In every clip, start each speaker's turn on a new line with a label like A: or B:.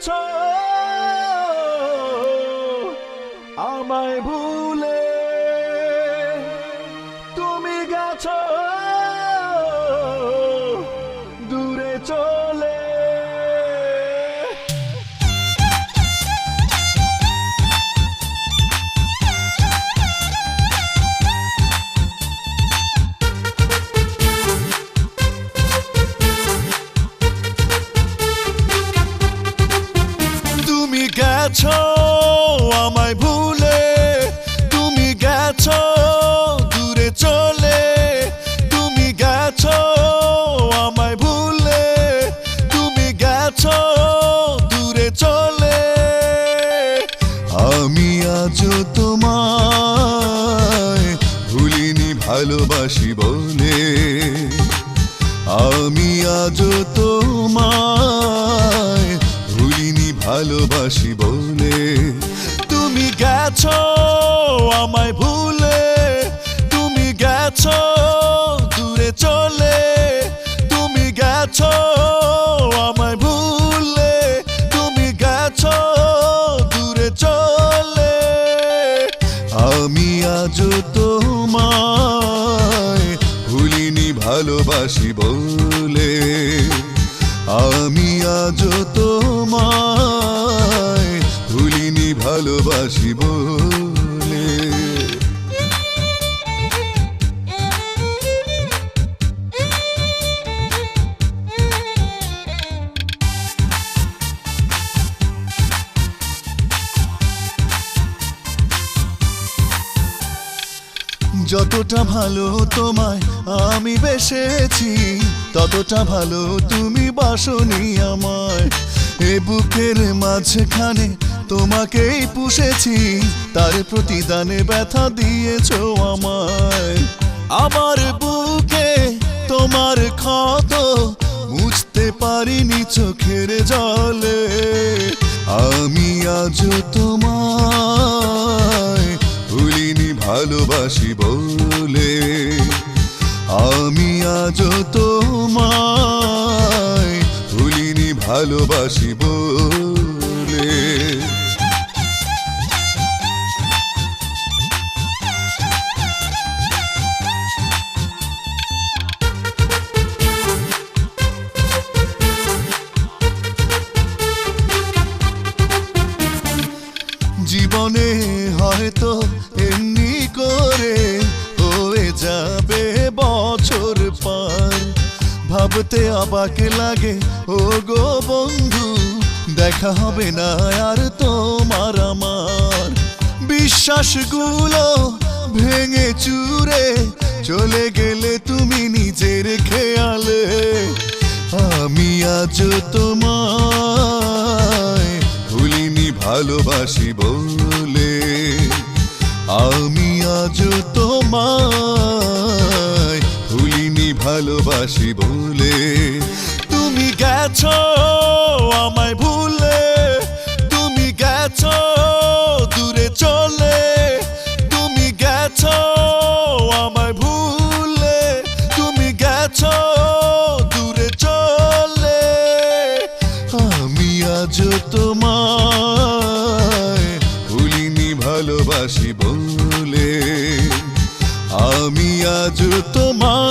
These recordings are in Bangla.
A: গেছো আমায় ভুলে গেছো আমায় ভুলে, তুমি গেছো দূরে চলে, তুমি গেছো আমায় ভুলে, তুমি গেছো দূরে চলে। আমি আজও তোমায় ভুলিনি ভালোবাসি বলে, আমি আজও গেছো দূরে চলে। আমি আজ তোমায় ভুলিনি, ভালোবাসি বলে। আমি আজ তোমায় ভুলিনি, ভালোবাসি বলে। যতটা ভালো তোমায় আমি বেসেছি, ততটা ভালো তুমি বাসনি আমায়। এ বুকের মাঝখানে তোমাকেই পুষেছি, তার প্রতিদানে ব্যথা দিয়েছ আমায়। আমার বুকে তোমার ক্ষত মুছতে পারিনি চোখের জলে। আমি আজ ভুলিনি ভালোবাসি বলে আমি আজ তোমায় ভুলিনি ভালোবাসি বলে। ভাবতে অবাক লাগে। ও গো বন্ধু, দেখা হবে না আর তোমার আমার। বিশ্বাসগুলো ভেঙে চুরে চলে গেলে তুমি নিজের খেয়ালে। আমি আজ তোমায় ভুলিনি, ভালোবাসি বলে। আমি আজ তোমায় ভালোবাসি বলে তুমি গেছো আমায় ভুলে। তুমি গেছো দূরে চলে। তুমি গেছো আমায় ভুলে। তুমি গেছো দূরে চলে। আমি আজ তোমায় ভুলিনি, ভালোবাসি বলে আমি আজ তোমায়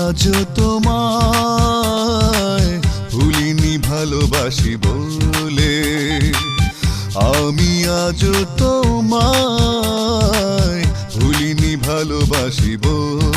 A: আজ তোমায় ভুলিনি ভালোবাসি বলে। আমি আজ তোমায় ভুলিনি ভালোবাসি বলে।